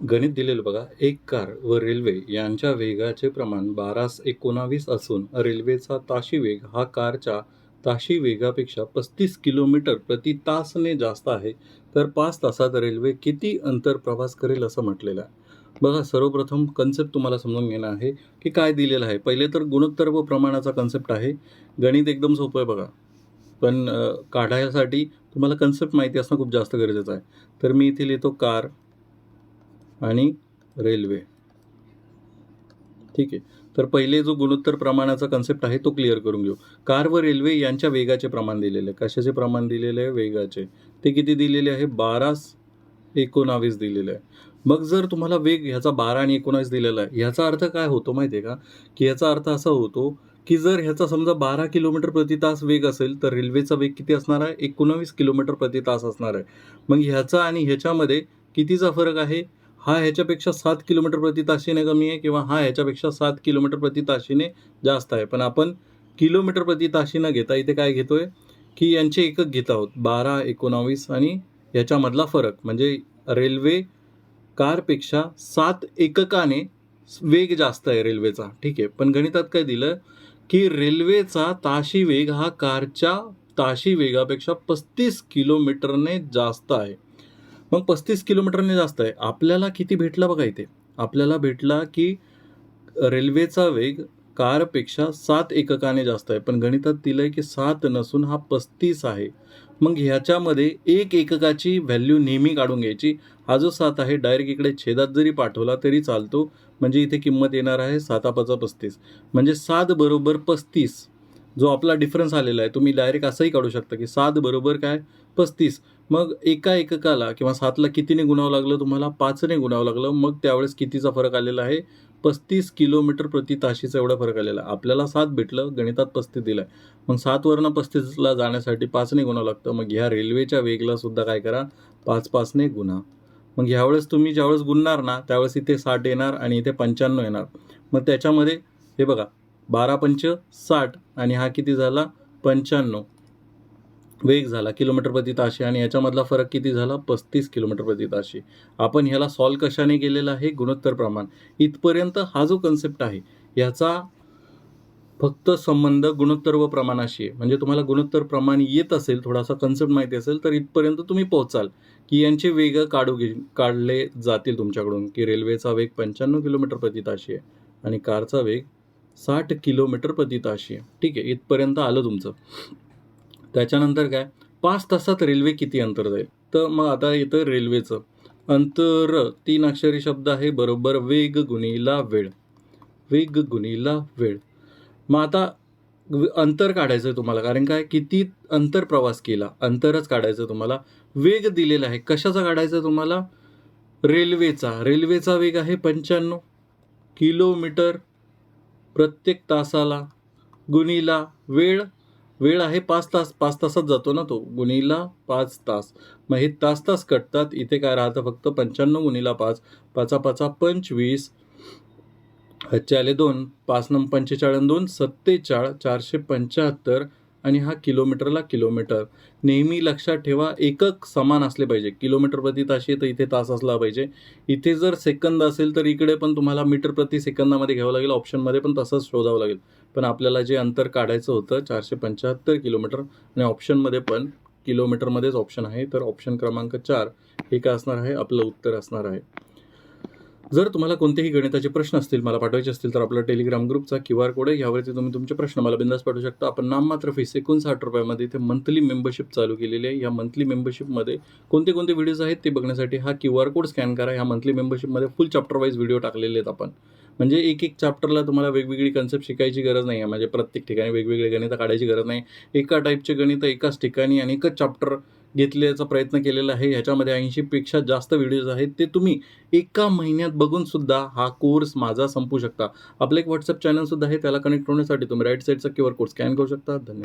गणित दिलेलं बघा. एक कार व रेल्वे यांच्या वेगाचे प्रमाण बारास एकोणावीस असून रेल्वेचा ताशी वेग हा कारच्या ताशी वेगापेक्षा पस्तीस किलोमीटर प्रति तासने जास्त आहे. तर पाच तासात रेल्वे किती अंतर प्रवास करेल असं म्हटलेलं आहे. बघा सर्वप्रथम कन्सेप्ट तुम्हाला समजून घेणं आहे की काय दिलेलं आहे. पहिले तर गुणोत्तर व प्रमाणाचा कन्सेप्ट आहे. गणित एकदम सोपं आहे बघा. पण काढायसाठी तुम्हाला कन्सेप्ट माहिती असणं खूप जास्त गरजेचं आहे. तर मी इथे लिहितो कार आणि रेल्वे. ठीक आहे. तर पहिले जो गुणोत्तर प्रमाणाचा कन्सेप्ट आहे तो क्लिअर करून घेऊ. कार व रेल्वे यांच्या वेगाचे प्रमाण दिलेले आहे. कशाचे प्रमाण दिलेले आहे? वेगाचे. ते किती दिलेले आहे? बारा एकोणावीस दिलेले आहे. मग जर तुम्हाला वेग ह्याचा बारा आणि एकोणावीस दिलेला आहे ह्याचा अर्थ काय होतो माहिती आहे का? की ह्याचा अर्थ असा होतो की जर ह्याचा समजा बारा किलोमीटर प्रति तास वेग असेल तर रेल्वेचा वेग किती असणार आहे? एकोणावीस किलोमीटर प्रति तास असणार आहे. मग ह्याचा आणि ह्याच्यामध्ये कितीचा फरक आहे? हा ह्याच्यापेक्षा सात किलोमीटर प्रति ताशीने कमी आहे किंवा हा ह्याच्यापेक्षा सात किलोमीटर प्रति ताशीने जास्त आहे. पण आपण किलोमीटर प्रति ताशी न घेता इथे काय घेतोय? की यांचे एकक घेत आहोत. बारा एकोणावीस आणि याच्यामधला फरक. म्हणजे रेल्वे कारपेक्षा सात एककाने वेग जास्त आहे रेल्वेचा. ठीक आहे. पण गणितात काय दिलं? की रेल्वेचा ताशी वेग हा कारच्या ताशी वेगापेक्षा पस्तीस किलोमीटरने जास्त आहे. मग पस्तीस किलोमीटरने जास्त आहे. आपल्याला किती भेटला बघा इथे? आपल्याला भेटला की रेल्वेचा वेग कारपेक्षा सात एककाने जास्त आहे. पण गणितात दिलं आहे की सात नसून हा पस्तीस आहे. मग ह्याच्यामध्ये एक एककाची व्हॅल्यू नेहमी काढून घ्यायची. हा जो सात आहे डायरेक्ट इकडे छेदात जरी पाठवला तरी चालतो. म्हणजे इथे किंमत येणार आहे सातापाचा पस्तीस. म्हणजे सात बरोबर पस्तीस जो आपला डिफरन्स आलेला आहे तुम्ही डायरेक्ट असंही काढू शकता की सात बरोबर काय? पस्तीस. मग एका एककाला किंवा सातला कितीने गुणावं लागलं तुम्हाला पाचने गुणावं लागलं मग त्यावेळेस कितीचा फरक आलेला आहे? पस्तीस किलोमीटर प्रति ताशीचा एवढा फरक आलेला आहे. आपल्याला सात भेटलं गणितात पस्तीस दिलं आहे मग सातवरनं पस्तीसला जाण्यासाठी पाचने गुणावं लागतं. मग ह्या रेल्वेच्या वेगला सुद्धा काय करा? पाच पाचने गुन्हा मग ह्यावेळेस तुम्ही ज्यावेळेस गुणणार ना त्यावेळेस इथे साठ येणार आणि इथे पंच्याण्णव येणार. मग त्याच्यामध्ये हे बघा बारा पंच साठ आणि हा किती झाला? पंच्याण्णव. वेग झाला किलोमीटर प्रति ताशी आणि याच्यामधला फरक किती झाला? पस्तीस किलोमीटर प्रति ताशी. आपण ह्याला सॉल्व कशाने केलेला आहे? गुणोत्तर प्रमाण. इथपर्यंत हा जो कन्सेप्ट आहे याचा फक्त संबंध गुणोत्तर व प्रमाणाशी आहे. म्हणजे तुम्हाला गुणोत्तर प्रमाण येत असेल थोडासा कन्सेप्ट माहिती असेल तर इथपर्यंत तुम्ही पोहोचाल की यांचे वेग काढू घे काढले जातील तुमच्याकडून की रेल्वेचा वेग पंच्याण्णव किलोमीटर प्रति ताशी आहे आणि कारचा वेग साठ किलोमीटर प्रति ताशी आहे. ठीक आहे इथपर्यंत आलं तुमचं. त्याच्यानंतर काय? पाच तासात रेल्वे किती अंतर जाईल? तर मग आता येतं रेल्वेचं. अंतर तीन अक्षरी शब्द आहे बरोबर वेग गुणीला वेळ. वेग गुणीला वेळ. मग आता अंतर काढायचं आहे तुम्हाला कारण काय? किती अंतर प्रवास केला अंतरच काढायचं तुम्हाला. वेग दिलेला आहे कशाचा काढायचा तुम्हाला? रेल्वेचा. रेल्वेचा वेग आहे पंच्याण्णव किलोमीटर प्रत्येक तासाला. गुणीला वेळ वेळ आहे पाच तास पाच तासात जातो ना तो. गुणीला पाच तास. मग हे तास तास कटतात. इथे काय राहतं फक्त पंच्याण्णव गुणीला पाच. पाचा पाचा पंचवीस. हच्चे आले दोन. पाच नम पंचेचाळीस दोन. सत्तेचाळ चारशे पंच्याहत्तर. आणि हा किलोमीटरला किलोमीटर. नेहमी लक्षात ठेवा एकक समान असले पाहिजे. किलोमीटर प्रति ताशी तर इथे तास असला पाहिजे. इथे जर सेकंद असेल तर इकडे पण तुम्हाला मीटर प्रति सेकंदामध्ये घ्यावं लागेल. ऑप्शनमध्ये पण तसंच शोधावं लागेल. पण आपल्याला जे अंतर काढायचं होतं चारशे पंच्याहत्तर किलोमीटर आणि ऑप्शनमध्ये पण किलोमीटरमध्येच ऑप्शन आहे. तर ऑप्शन क्रमांक चार हे काय असणार आहे? आपलं उत्तर असणार आहे. जर तुम्हाला कोणतेही गणिताचे प्रश्न असतील मला पाठवायचे असतील तर आपला टेलिग्राम ग्रुपचा क्यू आर कोड आहे. यावरती तुम्ही तुमचे प्रश्न मला बिंदास पाठवू शकता. आपण नाममात्र फीस एकोणसाठ रुपयामध्ये इथे मंथली मेंबरशिप चालू केलेली आहे. या मंथली मेंबरशिपमध्ये कोणते कोणते व्हिडिओज आहेत ते बघण्यासाठी हा क्यू आर कोड स्कॅन करा. ह्या मंथली मेंबरशिपमध्ये फुल चॅप्टर वाईज व्हिडिओ टाकलेले आहेत आपण. म्हणजे एक एक चॅप्टरला तुम्हाला वेगवेगळी कन्सेप्ट शिकायची गरज नाही आहे म्हणजे प्रत्येक ठिकाणी वेगवेगळे गणितं काढायची गरज नाही. एका टाईपचे गणित एकाच ठिकाणी आणि एकच चॅप्टर घेतल्याचा प्रयत्न केलेला आहे. ह्याच्यामध्ये ऐंशीपेक्षा जास्त व्हिडिओज आहेत. ते तुम्ही एका महिन्यात बघून सुद्धा हा कोर्स माझा संपू शकता. आपलं एक व्हॉट्सअप चॅनलसुद्धा आहे. त्याला कनेक्ट होण्यासाठी तुम्ही राईट साईडचा क्यू आर कोड स्कॅन करू शकता. धन्यवाद.